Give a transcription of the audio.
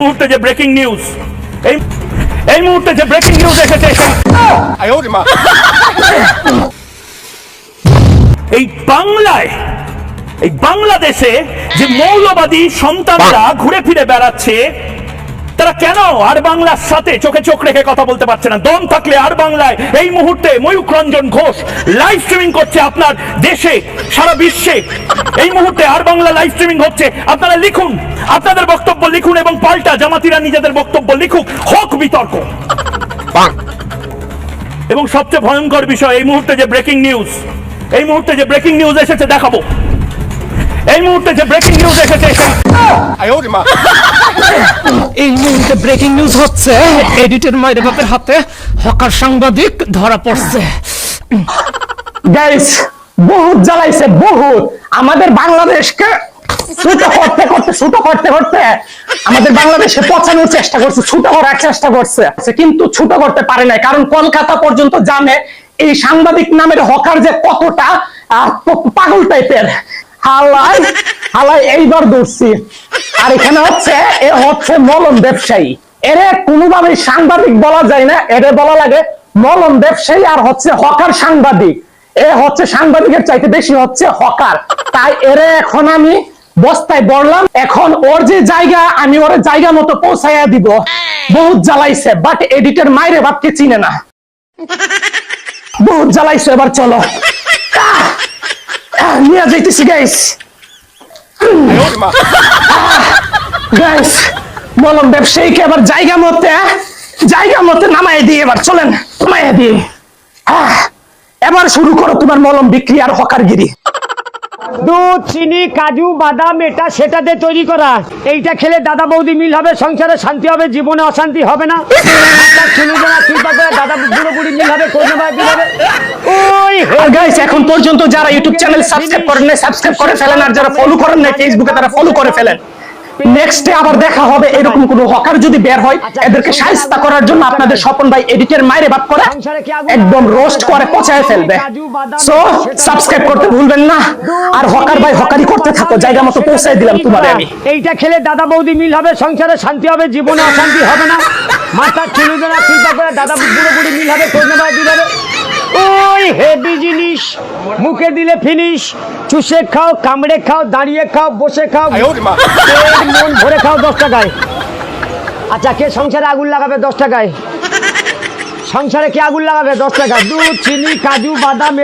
মুহূর্তে যে breaking news এই এই মুহূর্তে যে ব্রেকিং নিউজ এসেছে এই বাংলায় এই বাংলাদেশে যে মৌলবাদী সন্তানরা ঘুরে ফিরে বেড়াচ্ছে তারা কেন আর বাংলার সাথে চোখে চোখ রেখে কথা বলতে পারছে না দম থাকলে আর বাংলায় এই মুহূর্তে ময়ূক রঞ্জন ঘোষ লাইভ স্ট্রিমিং করছে আপনার দেশে সারা বিশ্বে এই মুহূর্তে আর বাংলা লাইভ স্ট্রিমিং হচ্ছে আপনারা লিখুন আপনাদের বক্তব্য লিখুন এবং পাল্টা জামাতিরা নিজেদের বক্তব্য লিখুক হোক বিতর্ক এবং সবচেয়ে ভয়ঙ্কর বিষয় এই মুহূর্তে যে ব্রেকিং নিউজ এই মুহূর্তে যে ব্রেকিং নিউজ এসেছে দেখাবো এই মুহূর্তে যে ব্রেকিং নিউজ এসেছে মুহূর্তে ব্রেকিং নিউজ হচ্ছে। এডিটর মায়ের বাপের হাতে হকার সাংবাদিক ধরা পড়ছে। গাইস বহুত জ্বালাইছে, বহুত। আমাদের বাংলাদেশকে ছোট করতে করতে করতে করতে আমাদের বাংলাদেশে চেষ্টা করছে করার চেষ্টা করছে। কিন্তু ছোট করতে পারে নাই, কারণ কলকাতা পর্যন্ত জানে এই সাংবাদিক নামের হকার যে কতটা পাগল টাইপের হালাই হালাই এইবার ধরছি। আর এখানে হচ্ছে, এ হচ্ছে মলম ব্যবসায়ী। এরে কোনোভাবে সাংবাদিক বলা যায় না এরে বলা লাগে মলম ব্যবসায়ী আর হচ্ছে হকার সাংবাদিক। এ হচ্ছে সাংবাদিকের চাইতে বেশি হচ্ছে হকার। তাই এরে এখন আমি বস্তায় বললাম এখন ওর যে জায়গা, আমি ওর জায়গা মতো পৌঁছাইয়া দিব। বহুত জ্বালাইছে বাট এডিটর মাইরে বাপকে চিনে না। বহুত জ্বালাইছে, এবার চলো। নিয়ে যাইতেছি গাইস গাইস বললাম ব্যবসায়ীকে এবার জায়গা মতে জায়গা মতে নামাই দিয়ে এবার চলেন নামাইয়া দিয়ে। আহ, এবার শুরু করো তোমার মলম বিক্রি আর হকারগিরি। দুধ চিনি কাজু বাদাম এটা সেটা দিয়ে তৈরি করা। এইটা খেলে দাদা বৌদি মিল হবে সংসারে শান্তি হবে জীবনে অশান্তি হবে না। আপনার চুলি দেওয়া চিন্তা করে দাদা বুড়ো বুড়ি মিল হবে মিল হবে। ওই গাইস এখন পর্যন্ত যারা ইউটিউব চ্যানেল সাবস্ক্রাইব করেন সাবস্ক্রাইব করে ফেলেন আর যারা ফলো করেন না ফেসবুকে তারা ফলো করে ফেলেন। নেক্সটে আবার দেখা হবে এরকম কোন হকার যদি বের হয় এদেরকে সাহায্য করার জন্য আপনাদের স্বপন ভাই এডিটের মাইরে বাপ করে একদম রোস্ট করে পচায় ফেলবে। সো সাবস্ক্রাইব করতে ভুলবেন না। আর হকার ভাই হকারি করতে থাকো জায়গা মতো পৌঁছায় দিলাম তোমারে আমি। এইটা খেলে দাদা বৌদি মিল হবে সংসারে শান্তি হবে জীবনে অশান্তি হবে না। মাথার চুলি দেওয়া চিন্তা করে দাদা বুড়ো বুড়ি মিল হবে কোনো মিল হবে ওই হেভি মুখে দিলে ফিনিশ। চুষে খাও কামড়ে খাও দাঁড়িয়ে খাও বসে খাও। মন ভরে খাও দশ টাকায়। আচ্ছা কে সংসারে আগুন লাগাবে দশ টাকায়? সংসারে কে আগুন লাগাবে দশ টাকা দুধ চিনি কাজু বাদাম